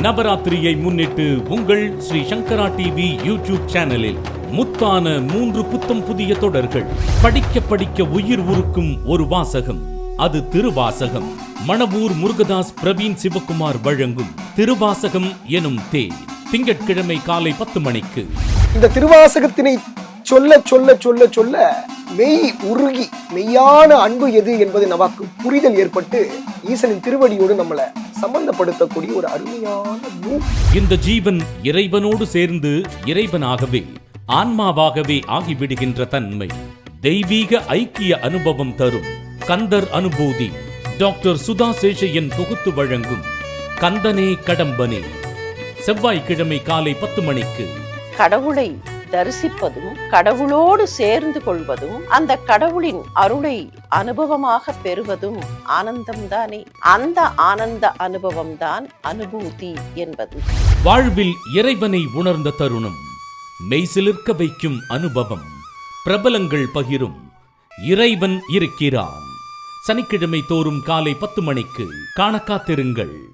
நவராத்திரியை முன்னிட்டு உங்கள் ஸ்ரீ சங்கரா TV YouTube சேனலில் முத்தான மூன்று புத்தம் புதிய தொடர்கள். படிக்க படிக்க உயிர் உருக்கும் ஒரு வாசகம். அது திருவாசகம். மணவூர் முருகதாஸ் பிரவீன் சிவகுமார் வழங்கும் திருவாசகம் எனும் தே திங்கட்கிழமை காலை பத்து மணிக்கு. இந்த திருவாசகத்தினை சொல்ல சொல்ல சொல்ல சொல்ல மெய் உருகி மெய்யான அன்பு எது என்பது நமக்கு புரிதல் ஏற்பட்டு ஈசனின் திருவடியோடு நம்மளை சம்பந்தப்படுத்தக்கூடிய ஒரு அருமையான இந்த ஜீவன் இறைவனோடு சேர்ந்து இறைவனாகவே ஆன்மாவாகவே ஆகிவிடுகின்ற தன்மை தெய்வீக ஐக்கிய அனுபவம் தரும் கந்தர் அனுபூதி. டாக்டர் சுதா சேஷையன் தொகுத்து வழங்கும் கந்தனே கடம்பனே. செவ்வாய்க்கிழமை காலை பத்து மணிக்கு. கடவுளை தரிசிப்பதும் கடவுளோடு சேர்ந்து கொள்வதும் அந்த கடவுளின் அருளை அனுபவமாக பெறுவதும் ஆனந்தம்தானே? அந்த ஆனந்த அனுபவம்தான் அனுபூதி என்பது. வாழ்வில் இறைவனை உணர்ந்த தருணம் மெய்சிலிருக்க வைக்கும் அனுபவம் பிரபலங்கள் பகிரும் இறைவன் இருக்கிறான். சனிக்கிழமை தோறும் காலை பத்து மணிக்கு காண காத்திருங்கள்.